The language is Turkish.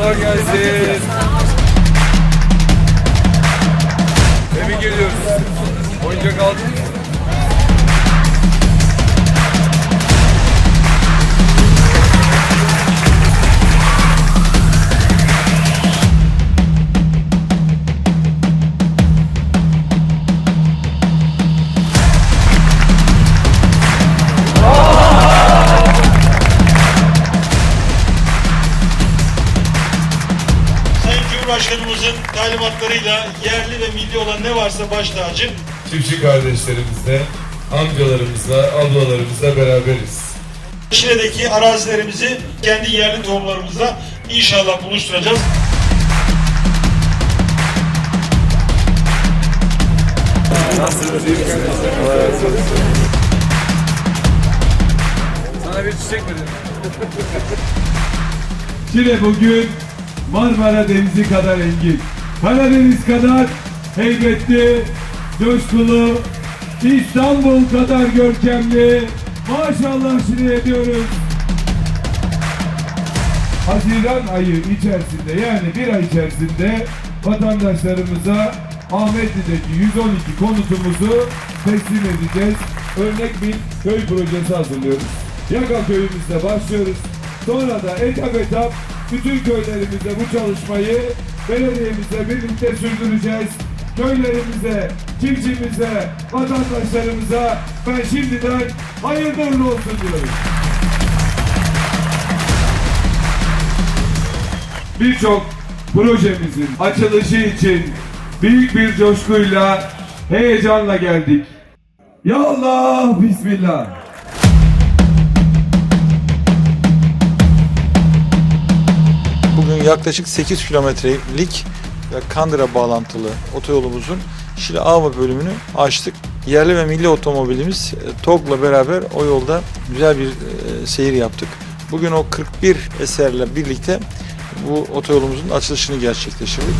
Kolay gelsin. Sayın Cumhurbaşkanımızın talimatlarıyla yerli ve milli olan ne varsa baş tacı Çiftçi kardeşlerimizle, amcalarımızla, ablalarımızla beraberiz. Şile'deki arazilerimizi kendi yerli tohumlarımızla inşallah buluşturacağız. Sana bir çiçek verelim. Şile bugün Marmara Denizi kadar engin, Karadeniz kadar heybetli, coşkulu, İstanbul kadar görkemli. Maşallah Şile'ye diyoruz. Haziran ayı içerisinde yani bir ay içerisinde vatandaşlarımıza Ahmetli'deki 112 konutumuzu teslim edeceğiz. Örnek bir köy projesi hazırlıyoruz. Yaka köyümüzde başlıyoruz. Sonra da etap etap bütün köylerimizde bu çalışmayı belediyemizle birlikte sürdüreceğiz. Köylerimize, çiftçimize, vatandaşlarımıza ben şimdiden hayırlı uğurlu olsun diyorum. birçok projemizin açılışı için büyük bir coşkuyla, heyecanla geldik. Ya Allah, Bismillah. Yaklaşık 8 kilometrelik Kandıra bağlantılı otoyolumuzun Şile Ava bölümünü açtık. Yerli ve milli otomobilimiz e, TOG'la beraber o yolda güzel bir e, seyir yaptık. Bugün o 41 eserle birlikte bu otoyolumuzun açılışını gerçekleştirdik.